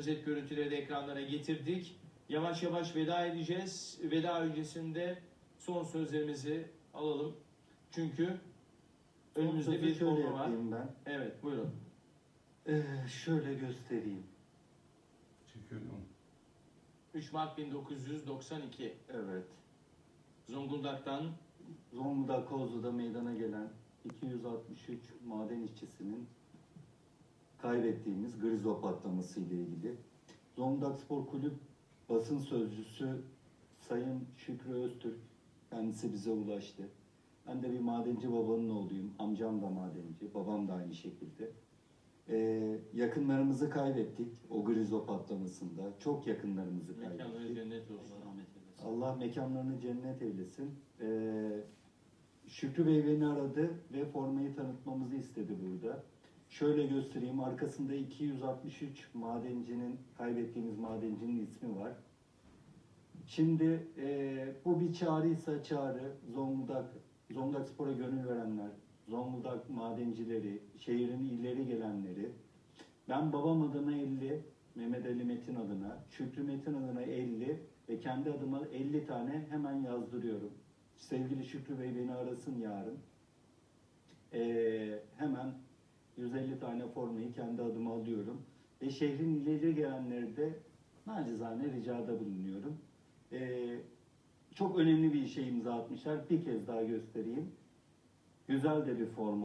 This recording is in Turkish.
özet görüntüleri de ekranlara getirdik. Yavaş yavaş veda edeceğiz. Veda öncesinde son sözlerimizi alalım. Çünkü önümüzde bir konu var. ben. Evet buyurun. Ee, şöyle göstereyim. Çekiyorum. 3 Mart 1992 Evet. Zonguldak'tan Zonguldak Kozlu'da meydana gelen 263 maden işçisinin kaybettiğimiz grizo patlaması ile ilgili. Zonguldak Spor Kulüp basın sözcüsü Sayın Şükrü Öztürk kendisi bize ulaştı. Ben de bir madenci babanın oğluyum. Amcam da madenci, babam da aynı şekilde. Ee, yakınlarımızı kaybettik o grizo patlamasında. Çok yakınlarımızı mekanları kaybettik. cennet olsun. Allah mekanlarını cennet eylesin. Ee, Şükrü Bey beni aradı ve formayı tanıtmamızı istedi burada. Şöyle göstereyim. Arkasında 263 madencinin, kaybettiğimiz madencinin ismi var. Şimdi e, bu bir çağrıysa çağrı. Zonguldak, Zonguldak Spor'a gönül verenler, Zonguldak madencileri, şehrin ileri gelenleri. Ben babam adına 50, Mehmet Ali Metin adına, Şükrü Metin adına 50 ve kendi adıma 50 tane hemen yazdırıyorum. Sevgili Şükrü Bey beni arasın yarın. Ee, hemen 150 tane formayı kendi adıma alıyorum. Ve şehrin ileri gelenleri de nacizane ricada bulunuyorum. Ee, çok önemli bir işe imza atmışlar. Bir kez daha göstereyim. Güzel de bir forma.